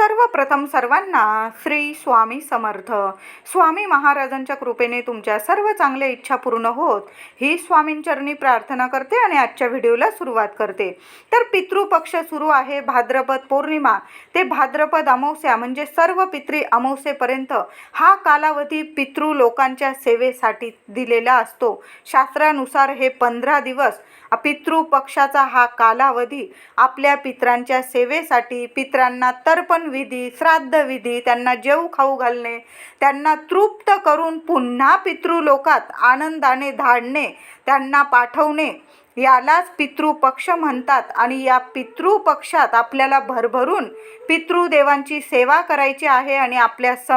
सर्वप्रथम सर्वांना श्री स्वामी समर्थ. स्वामी महाराजांच्या कृपेने तुमच्या सर्व चांगल्या इच्छा पूर्ण होत. ही स्वामींचरणी प्रार्थना करते आणि आजच्या व्हिडिओला सुरुवात करते. तर पितृपक्ष सुरू आहे भाद्रपद पौर्णिमा. ते भाद्रपद अमावस्या म्हणजे सर्व पितृ अमावस्येपर्यंत हा कालावधी पितृ लोकांच्या सेवेसाठी दिलेला असतो. शास्त्रानुसार हे पंधरा दिवस पितृपक्षाचा हा कालावधी आपल्या पित्रांच्या सेवेसाठी पित्रांना तर्पण विधी श्राद्ध विधी त्यांना जेव खाऊ घालणे त्यांना तृप्त करून पुन्हा पितृलोकात आनंदाने धाडणे त्यांना पाठवणे यालाच पितृपक्ष म्हणतात. आणि या पितृपक्षात आपल्याला भरभरून पितृदेवांची सेवा करायची आहे आणि आपल्या स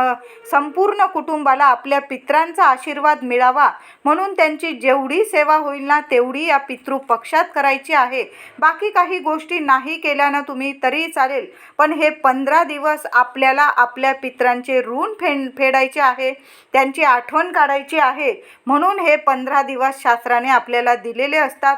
संपूर्ण कुटुंबाला आपल्या पित्रांचा आशीर्वाद मिळावा म्हणून त्यांची जेवढी सेवा होईल ना तेवढी या पितृपक्षात करायची आहे. बाकी काही गोष्टी नाही केल्यानं तुम्ही तरी चालेल. पण हे पंधरा दिवस आपल्याला आपल्या पित्रांचे ऋण फेड फेडायचे आहे त्यांची आठवण काढायची आहे. म्हणून हे पंधरा दिवस शास्त्राने आपल्याला दिलेले असतात.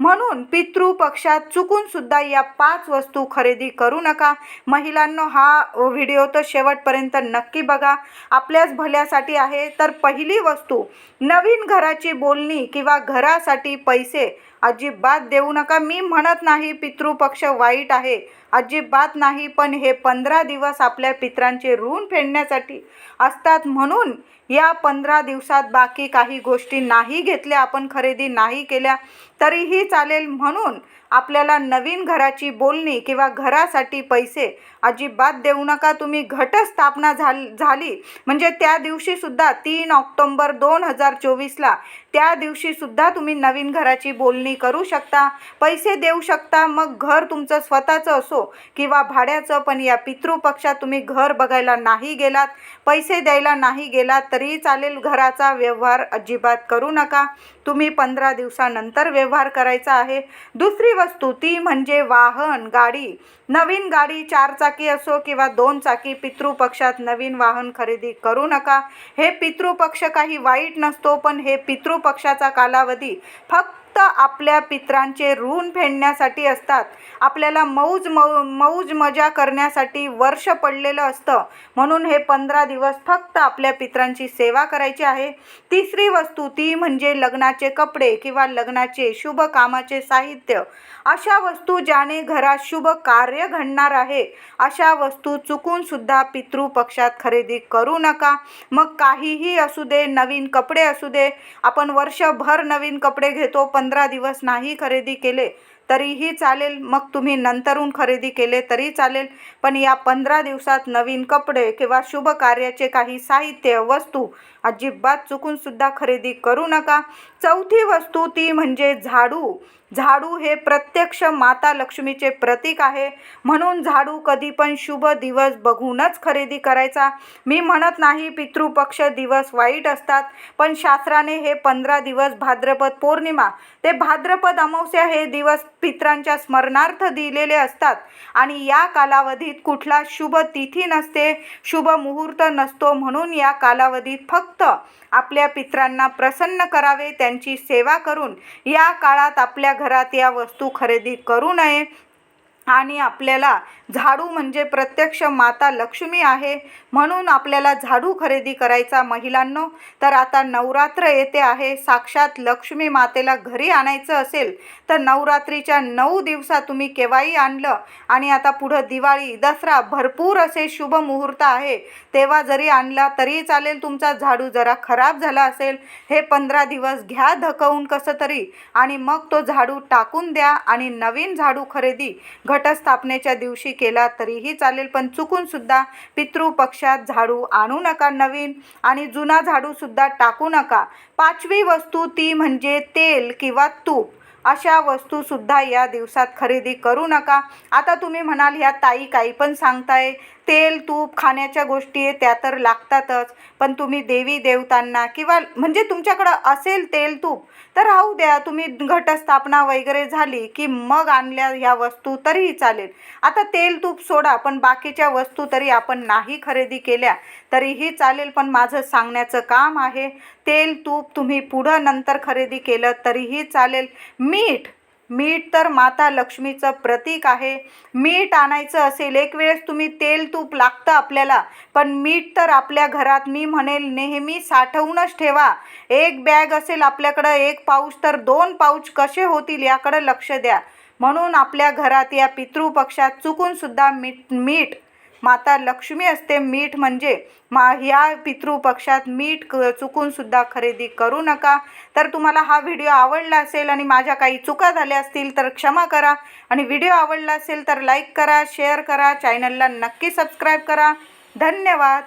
म्हणून पितृपक्षात चुकून सुद्धा या पाच वस्तू खरेदी करू नका. महिलांनो हा व्हिडिओ तर शेवटपर्यंत नक्की बघा. आपल्याच भल्यासाठी आहे तर पहिली वस्तू नवीन घराची बोलणी किंवा घरासाठी पैसे. अजिबात देऊ नका. मी म्हणत नाही पितृपक्ष वाईट आहे. अजिबात नाही पण हे पंधरा दिवस आपल्या पित्रांचे ऋण फेडण्यासाठी असतात म्हणून या पंधरा दिवसात बाकी काही गोष्टी नाही घेतल्या आपण खरेदी नाही केल्या तरीही चालेल म्हणून आपल्याला नवीन घराची बोलणी किंवा घरासाठी पैसे अजिबात देऊ नका. तुम्ही घटस्थापना झाल झाली. म्हणजे त्या दिवशीसुद्धा तीन ऑक्टोंबर दोन हजार चोवीसला त्या दिवशीसुद्धा तुम्ही नवीन घराची बोलणी करू शकता. पैसे देऊ शकता. मग घर तुमचं स्वतःचं असो किंवा भाड्याचं पण या पितृपक्षात तुम्ही घर बघायला नाही गेलात पैसे द्यायला नाही गेलात तरीही चालेल. घराचा व्यवहार अजिबात करू नका. तुम्ही पंधरा दिवसानंतर व्यवहार करायचा आहे. दुसरी वस्तू ती म्हणजे वाहन गाडी. नवीन गाडी चार चाकी असो किंवा दोन चाकी पितृपक्षात नवीन वाहन खरेदी करू नका. हे पितृपक्ष काही वाईट नसतो पण हे पितृपक्षाचा कालावधी फक्त फक्त आपल्या पित्रांचे ऋण फेडण्यासाठी असतात. आपल्याला मौज मौ मौज मजा करण्यासाठी वर्ष पडलेलं असतं. म्हणून हे पंधरा दिवस फक्त आपल्या पित्रांची सेवा करायची आहे. तिसरी वस्तू ती म्हणजे लग्नाचे कपडे किंवा लग्नाचे शुभ कामाचे साहित्य. अशा वस्तू ज्याने घरात शुभ कार्य घडणार आहे अशा वस्तू चुकून सुद्धा पितृपक्षात खरेदी करू नका. मग काहीही असू दे नवीन कपडे असू दे आपण वर्षभर नवीन कपडे घेतो पण पंधरा दिवस नाही खरेदी केले तरीही चालेल. मग तुम्ही नंतरून खरेदी केले तरी चालेल. पण या पंधरा दिवसात नवीन कपडे किंवा शुभ कार्याचे काही साहित्य वस्तू अजिबात चुकूनसुद्धा खरेदी करू नका. चौथी वस्तू ती म्हणजे झाडू. झाडू हे प्रत्यक्ष माता लक्ष्मीचे प्रतीक आहे. म्हणून झाडू कधी पण शुभ दिवस बघूनच खरेदी करायचा. मी म्हणत नाही पितृपक्ष दिवस वाईट असतात पण शास्त्राने हे पंधरा दिवस भाद्रपद पौर्णिमा ते भाद्रपद अमावस्या हे दिवस पित्रांच्या स्मरणार्थ दिलेले असतात. आणि या कालावधीत कुठला शुभ तिथी नसते शुभ मुहूर्त नसतो म्हणून या कालावधीत फक्त आपल्या पित्रांना प्रसन्न करावे त्यांची सेवा करून या काळात आपल्या घरात या वस्तू खरेदी करू नये आणि आपल्याला झाडू म्हणजे प्रत्यक्ष माता लक्ष्मी आहे. म्हणून आपल्याला झाडू खरेदी करायचा महिलांनो तर आता नवरात्र येते आहे. साक्षात लक्ष्मी मातेला घरी आणायचं असेल तर नवरात्रीच्या नऊ दिवसात तुम्ही केव्हाही आणलं. आणि आता पुढं दिवाळी दसरा भरपूर असे शुभ मुहूर्त आहे. तेव्हा जरी आणला तरी चालेल तुमचा झाडू जरा खराब झाला असेल हे पंधरा दिवस घ्या धकवून कसं तरी. आणि मग तो झाडू टाकून द्या आणि नवीन झाडू खरेदी घटस्थापनेच्या दिवशी केला तरीही चालेल पण चुकून सुद्धा पितृपक्षात झाडू आणू नका नवीन आणि जुना झाडूसुद्धा टाकू नका. पाचवी वस्तू ती म्हणजे तेल किंवा तूप. अशा वस्तूसुद्धा या दिवसात खरेदी करू नका. आता तुम्ही म्हणाल ह्या ताई काही पण सांगताय. तेल तूप खाण्याच्या गोष्टी आहे त्या तर लागतातच. पण तुम्ही देवी देवतांना किंवा म्हणजे तुमच्याकडं असेल तेल तूप तर राहू द्या. तुम्ही घटस्थापना वगैरे झाली की मग आणल्या ह्या वस्तू तरीही चालेल. आता तेल तूप सोडा पण बाकीच्या वस्तू तरी आपण नाही खरेदी केल्या तरीही चालेल. पण माझं सांगण्याचं काम आहे तेल तूप तुम्ही पुढं नंतर खरेदी केलं तरीही चालेल. मीठ मीठ तर माता लक्ष्मीचं प्रतीक आहे. मीठ आणायचं असेल एक वेळेस तुम्ही तेल तूप लागतं आपल्याला पण मीठ तर आपल्या घरात मी म्हणेल नेहमी साठवूनच ठेवा. एक बॅग असेल आपल्याकडं एक पाऊच तर दोन पाऊच कसे होतील याकडं लक्ष द्या. म्हणून आपल्या घरात या पितृपक्षात चुकूनसुद्धा मीठ मीठ माता लक्ष्मी असते मीठ म्हणजे मा ह्या पितृपक्षात मीठ क चुकूनसुद्धा खरेदी करू नका. तर तुम्हाला हा व्हिडिओ आवडला असेल आणि माझ्या काही चुका झाल्या असतील तर क्षमा करा. आणि व्हिडिओ आवडला असेल तर लाईक करा शेअर करा चॅनलला नक्की सबस्क्राईब करा. धन्यवाद.